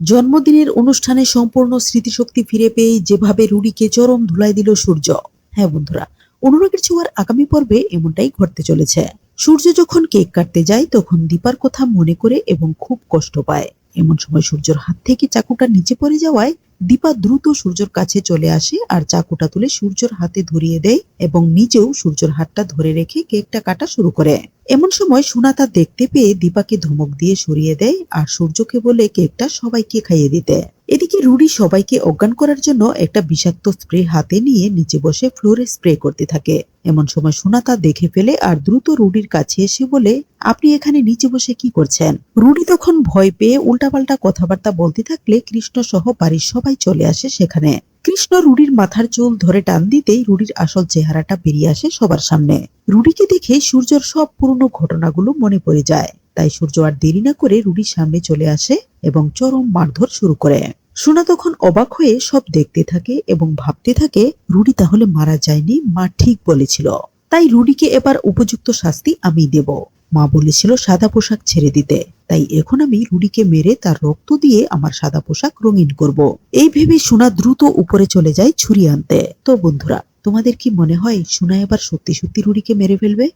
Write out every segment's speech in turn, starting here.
জন্মদিনের অনুষ্ঠানে সম্পূর্ণ স্মৃতিশক্তি ফিরে পেয়ে যেভাবে রুডিকে চরম ধুলাই দিল সূর্য। হ্যাঁ বন্ধুরা, অনুরাগের ছোঁয়ার আগামী পর্বে এমনটাই ঘটতে চলেছে। সূর্য যখন কেক কাটতে যায়, তখন দীপার কথা মনে করে এবং খুব কষ্ট পায়। এমন সময় সূর্যর হাত থেকে চাকুটা নিচে পড়ে যাওয়ায় দীপা দ্রুত সূর্যর কাছে চলে আসে আর চাকুটা তুলে সূর্যর হাতে ধরিয়ে দেয় এবং নিজেও সূর্যর হাতটা ধরে রেখে কেকটা কাটা শুরু করে। এমন সময় সুনাতা দেখতে পেয়ে দীপাকে ধমক দিয়ে সরিয়ে দেয় আর সূর্যকে বলে কেকটা সবাইকে খাইয়ে দিতে। এদিকে রুডি সবাইকে অজ্ঞান করার জন্য একটা বিষাক্ত স্প্রে হাতে নিয়ে নিচে বসে ফ্লোরে স্প্রে করতে থাকে। এমন সময় সুনাতা দেখে ফেলে আর দ্রুত রুডির কাছে এসে বলে, আপনি এখানে নিচে বসে কি করছেন? রুডি তখন ভয় পেয়ে উল্টাপাল্টা কথাবার্তা বলতে থাকলে কৃষ্ণ সহ বাড়ির সবাই চলে আসে সেখানে। কৃষ্ণ রুডির মাথার চুল ধরে টান দিতেই রুডির আসল চেহারাটা বেরিয়ে আসে সবার সামনে। রুডিকে দেখে সূর্যর সব পুরনো ঘটনাগুলো মনে পড়ে যায়। তাই সূর্য আর দেরি না করে রুডির সামনে চলে আসে এবং চরম মারধর শুরু করে। সোনা তখন অবাক হয়ে সব দেখতে থাকে এবং ভাবতে থাকে, রুডি তাহলে মারা যায়নি, মা ঠিক বলেছিল। তাই রুডিকে এবার উপযুক্ত শাস্তি আমি দেব। মা বলেছিল সাদা পোশাক ছেড়ে দিতে। তাই এখন আমি রুডিকে মেরে তার রক্ত দিয়ে আমার সাদা পোশাক রঙিন করব। এই ভেবে সোনা দ্রুত উপরে চলে যায় ছুরি আনতে। তো বন্ধুরা, তোমাদের কি মনে হয় সোনা এবার সত্যি সত্যি রুডিকে মেরে ফেলবে?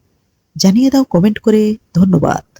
জানিয়ে দাও কমেন্ট করে। ধন্যবাদ।